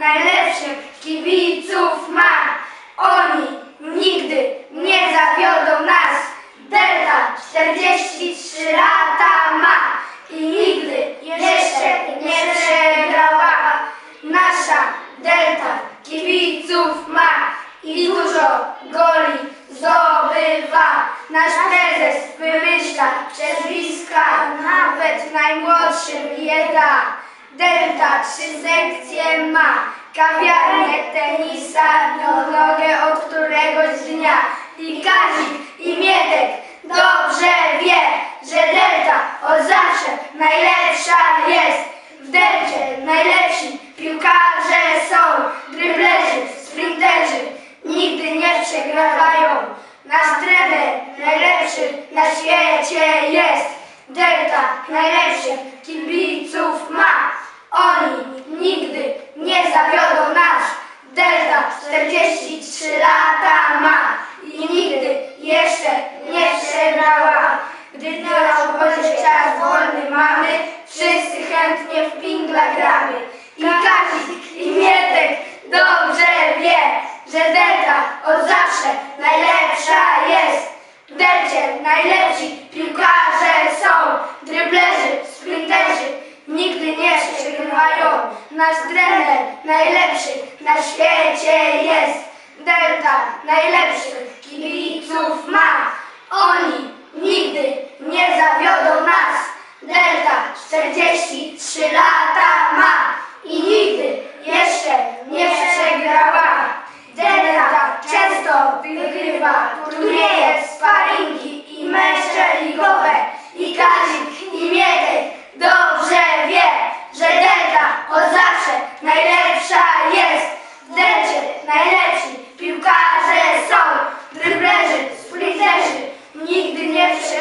najlepszych kibiców ma. Oni nigdy nie zawiodą nas. Delta 43 lata ma i nigdy jeszcze nie przegrała. Nasza Delta kibiców ma i dużo goli zdobywa. Nasz prezes wymyśla przezwiska, nawet najmłodszym je da. Delta trzy sekcje ma, kawiarnię, tenisa, nogę od któregoś dnia. I Kazik i Mietek dobrze wie, że Delta od zawsze najlepsza jest. W Delcie najlepsi piłkarze są, dryblerzy, sprinterzy, nigdy nie przegrywają. Nasz trener najlepszy na świecie jest. Delta najlepszych kibiców ma. Oni nigdy nie zawiodą nas. Delta 43 lata ma i nigdy jeszcze nie przegrała. Gdy na obchodzie czas wolny mamy, wszyscy chętnie w pingla gramy. I Kazik i Mietek dobrze wie, że Delta od zawsze najlepsza jest. W Delcie najlepsi piłkarze są, dryblerzy, sprinterzy, nigdy nie przegrywają. Nasz trener najlepszy na świecie jest. Delta najlepszych kibiców ma. Oni nigdy nie zawiodą nas. Delta 43 lata ma i nigdy jeszcze nie przegrała. Delta często wygrywa turnieje, sparingi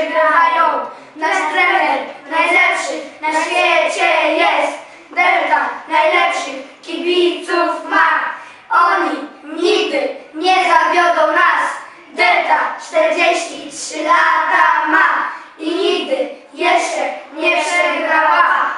grają. Nasz trener najlepszy na świecie jest. Delta najlepszych kibiców ma. Oni nigdy nie zawiodą nas. Delta 43 lata ma i nigdy jeszcze nie przegrała.